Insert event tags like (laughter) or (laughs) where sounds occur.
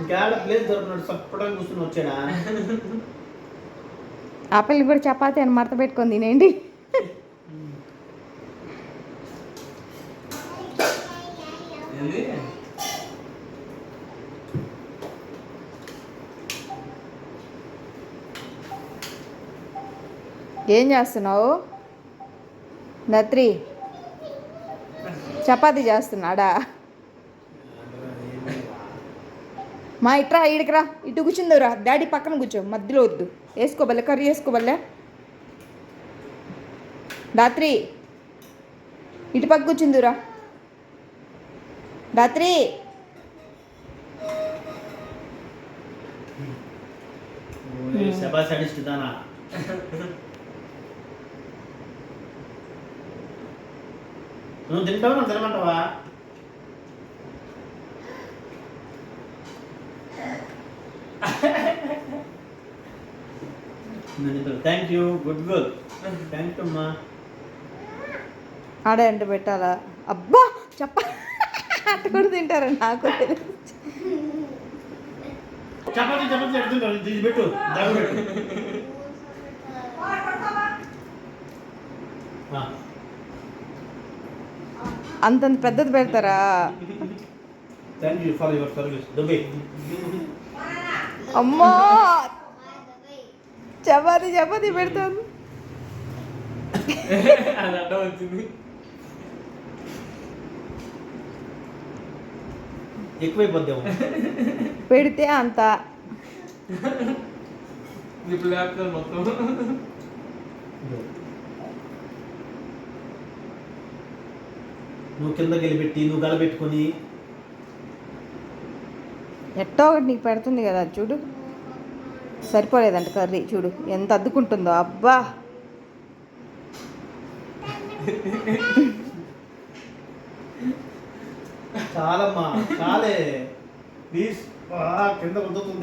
ఇంకేడ ప్లేస్ దొరికినాడు సప్పడానికి కూర్చుని వచ్చాడా? ఆ పిల్లి కూడా చపాతీ అని మడత పెట్టుకొని తినేయండి. ఏం చేస్తున్నావు? నత్రి చపాతీ చేస్తున్నాడా? మా ఇట్రా ఈడికి రా. ఇటు కూర్చుందిరా డాడీ పక్కన కూర్చో. మధ్యలో వద్దు. వేసుకోబల్లే కర్రీ వేసుకోబల్లే రాత్రి ఇటు పక్క కూర్చుందిరా రాత్రి నువ్వు తింటావా? నువ్వు తినమంటావా? Thank you good good thank you అమ్మా ఆడ ఎండ పెట్టాలా? అబ్బా! చెప్ప అట్ట కూడా తింటారా నాకు తెలియదు. చపాతీ చపాతీ ఎడుతుంటారు ఇది పెట్టు దాగు పెట్టు. అంతంత పెద్దది పెడతారా? Thank you for your service అమ్మా! చపాతి చపాతి పెడతాను. (laughs) ఎక్కువైపోద్దాము. పెడితే అంత. ఇప్పుడు లేపుతాను మొత్తం. నువ్వు కిందకి వెళ్ళి పెట్టి నువ్వు గలబెట్టుకొని ఎట్టో ఒకటి నీకు పెడుతుంది కదా చూడు. సరిపోలేదంట కర్రీ. చూడు ఎంత అద్దుకుంటుందో. అబ్బా! చాలమ్మా చాలే. ప్లీజ్. కింద వద్దుతుంది